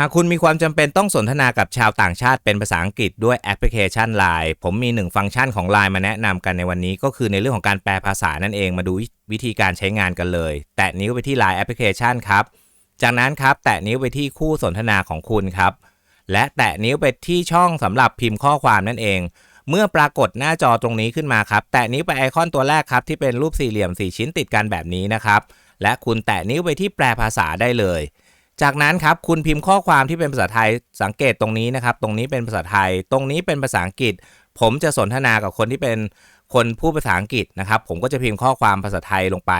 หากคุณมีความจำเป็นต้องสนทนากับชาวต่างชาติเป็นภาษาอังกฤษด้วยแอปพลิเคชัน Line ผมมีหนึ่งฟังก์ชันของ Line มาแนะนำกันในวันนี้ ก็คือในเรื่องของการแปลภาษานั่นเองมาดูวิธีการใช้งานกันเลย แตะนิ้วไปที่ Line แอปพลิเคชันครับ จากนั้นครับ แตะนิ้วไปที่คู่สนทนาของคุณครับ และแตะนิ้วไปที่ช่องสำหรับพิมพ์ข้อความนั่นเอง เมื่อปรากฏหน้าจอตรงนี้ขึ้นมาครับ แตะนิ้วไปไอคอนตัวแรกครับที่เป็นรูปสี่เหลี่ยม4ชิ้นติดกันแบบนี้นะครับและคุณแตะนิ้วไปที่แปลภาษาได้เลย จากนั้นครับคุณพิมพ์ข้อความที่เป็นภาษาไทยสังเกตตรงนี้นะครับ ตรงนี้เป็นภาษาไทย ตรงนี้เป็นภาษาอังกฤษ ผมจะสนทนากับคนที่เป็นคนพูดภาษาอังกฤษนะครับ ผมก็จะพิมพ์ข้อความภาษาไทยลงไป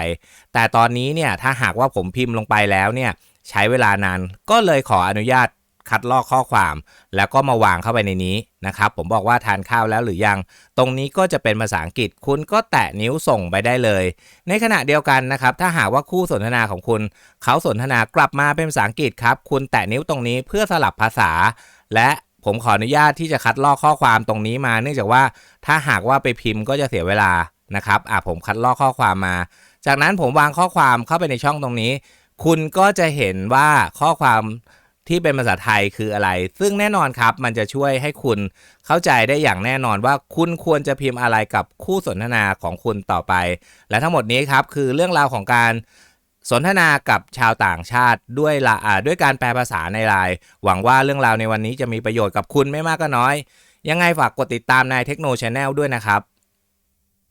แต่ตอนนี้เนี่ยถ้าหากว่าผมพิมพ์ลงไปแล้วเนี่ยใช้เวลานานก็เลยขออนุญาต คัดลอกข้อความ แล้วก็มาวางเข้าไปในนี้นะครับ ผมบอกว่าทานข้าวแล้วหรือยัง ตรงนี้ก็จะเป็นภาษาอังกฤษ คุณก็แตะนิ้วส่งไปได้เลย ในขณะเดียวกันนะครับ ถ้าหากว่าคู่สนทนาของคุณ เขาสนทนากลับมาเป็นภาษาอังกฤษครับ คุณแตะนิ้วตรงนี้เพื่อสลับภาษา และผมขออนุญาตที่จะคัดลอกข้อความตรงนี้มา เนื่องจากว่าถ้าหากว่าไปพิมพ์ก็จะเสียเวลานะครับอะผมคัดลอกข้อความมา จากนั้นผมวางข้อความเข้าไปในช่องตรงนี้ คุณก็จะเห็นว่าข้อความ ที่เป็นภาษาไทยคืออะไร ซึ่งแน่นอนครับ มันจะช่วยให้คุณเข้าใจได้อย่างแน่นอนว่าคุณควรจะพิมพ์อะไรกับคู่สนทนาของคุณต่อไป และทั้งหมดนี้ครับคือเรื่องราวของการสนทนากับชาวต่างชาติด้วยละด้วยการแปลภาษาในไลน์หวังว่าเรื่องราวในวันนี้จะมีประโยชน์กับคุณไม่มากก็น้อย ยังไงฝากกดติดตามนายเทคโนช n แนลด้วยนะครับ